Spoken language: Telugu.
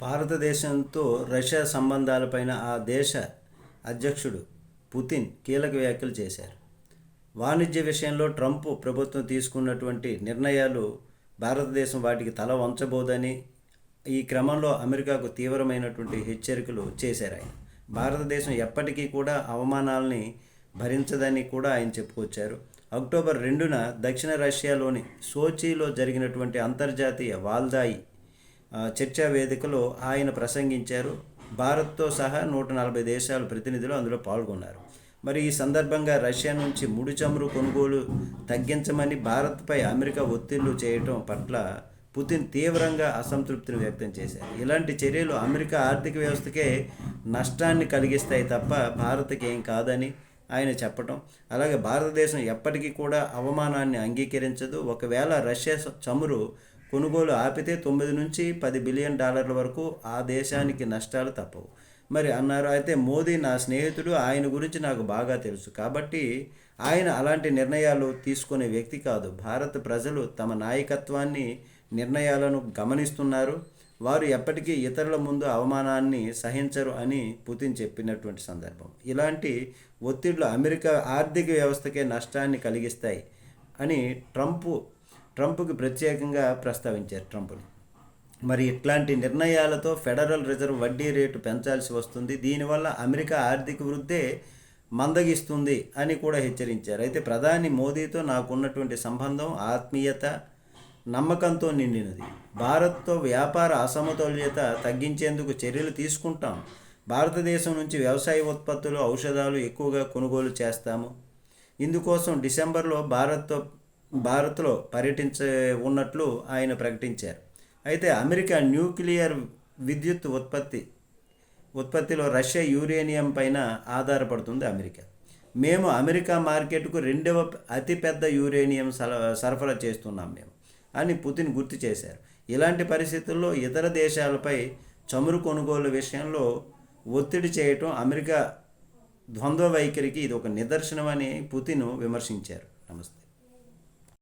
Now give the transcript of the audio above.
భారతదేశంతో రష్యా సంబంధాలపైన ఆ దేశ అధ్యక్షుడు పుతిన్ కీలక వ్యాఖ్యలు చేశారు. వాణిజ్య విషయంలో ట్రంప్ ప్రభుత్వం తీసుకున్నటువంటి నిర్ణయాలు భారతదేశం వాటికి తల వంచబోదని ఈ క్రమంలో అమెరికాకు తీవ్రమైనటువంటి హెచ్చరికలు చేశారు ఆయన. భారతదేశం ఎప్పటికీ కూడా అవమానాలని భరించదని కూడా ఆయన చెప్పుకొచ్చారు. అక్టోబర్ రెండున దక్షిణ రష్యాలోని సోచీలో జరిగినటువంటి అంతర్జాతీయ వాల్దాయి చర్చా వేదికలో ఆయన ప్రసంగించారు. భారత్తో సహా నూట నలభై దేశాల ప్రతినిధులు అందులో పాల్గొన్నారు. మరి ఈ సందర్భంగా రష్యా నుంచి ముడి చమురు కొనుగోలు తగ్గించమని భారత్పై అమెరికా ఒత్తిళ్ళు చేయటం పట్ల పుతిన్ తీవ్రంగా అసంతృప్తిని వ్యక్తం చేశారు. ఇలాంటి చర్యలు అమెరికా ఆర్థిక వ్యవస్థకే నష్టాన్ని కలిగిస్తాయి తప్ప భారత్కి ఏం కాదని ఆయన చెప్పటం అలాగే భారతదేశం ఎప్పటికీ కూడా అవమానాన్ని అంగీకరించదు. ఒకవేళ రష్యా చమురు కొనుగోలు ఆపితే తొమ్మిది నుంచి పది బిలియన్ డాలర్ల వరకు ఆ దేశానికి నష్టాలు తప్పవు. మరి అన్నారు అయితే మోదీ నా స్నేహితుడు ఆయన గురించి నాకు బాగా తెలుసు. కాబట్టి ఆయన అలాంటి నిర్ణయాలు తీసుకునే వ్యక్తి కాదు. భారత ప్రజలు తమ నాయకత్వాన్ని నిర్ణయాలను గమనిస్తున్నారు. వారు ఎప్పటికీ ఇతరుల ముందు అవమానాన్ని సహించరు అని పుతిన్ చెప్పినటువంటి సందర్భం. ఇలాంటి ఒత్తిళ్ళు అమెరికా ఆర్థిక వ్యవస్థకే నష్టాన్ని కలిగిస్తాయి అని ట్రంప్ ట్రంప్కి ప్రత్యేకంగా ప్రస్తావించారు ట్రంప్ని. మరి ఇట్లాంటి నిర్ణయాలతో ఫెడరల్ రిజర్వ్ వడ్డీ రేటు పెంచాల్సి వస్తుంది. దీనివల్ల అమెరికా ఆర్థిక వృద్ధే మందగిస్తుంది అని కూడా హెచ్చరించారు. అయితే ప్రధాని మోదీతో నాకున్నటువంటి సంబంధం ఆత్మీయత నమ్మకంతో నిండినది. భారత్తో వ్యాపార అసమతుల్యత తగ్గించేందుకు చర్యలు తీసుకుంటాం. భారతదేశం నుంచి వ్యవసాయ ఉత్పత్తులు ఔషధాలు ఎక్కువగా కొనుగోలు చేస్తాము. ఇందుకోసం డిసెంబర్లో భారత్తో భారత్లో పర్యటించ ఉన్నట్లు ఆయన ప్రకటించారు. అయితే అమెరికా న్యూక్లియర్ విద్యుత్ ఉత్పత్తి ఉత్పత్తిలో రష్యా యురేనియం పైన ఆధారపడుతుంది అమెరికా. మేము అమెరికా మార్కెట్కు రెండవ అతిపెద్ద యురేనియం సల- సరఫరా చేస్తున్నాం మేము అని పుతిన్ గుర్తు చేశారు. ఇలాంటి పరిస్థితుల్లో ఇతర దేశాలపై చమురు కొనుగోలు విషయంలో ఒత్తిడి చేయటం అమెరికా ద్వంద్వ వైఖరికి ఇది ఒక నిదర్శనమని పుతిన్ విమర్శించారు. నమస్తే.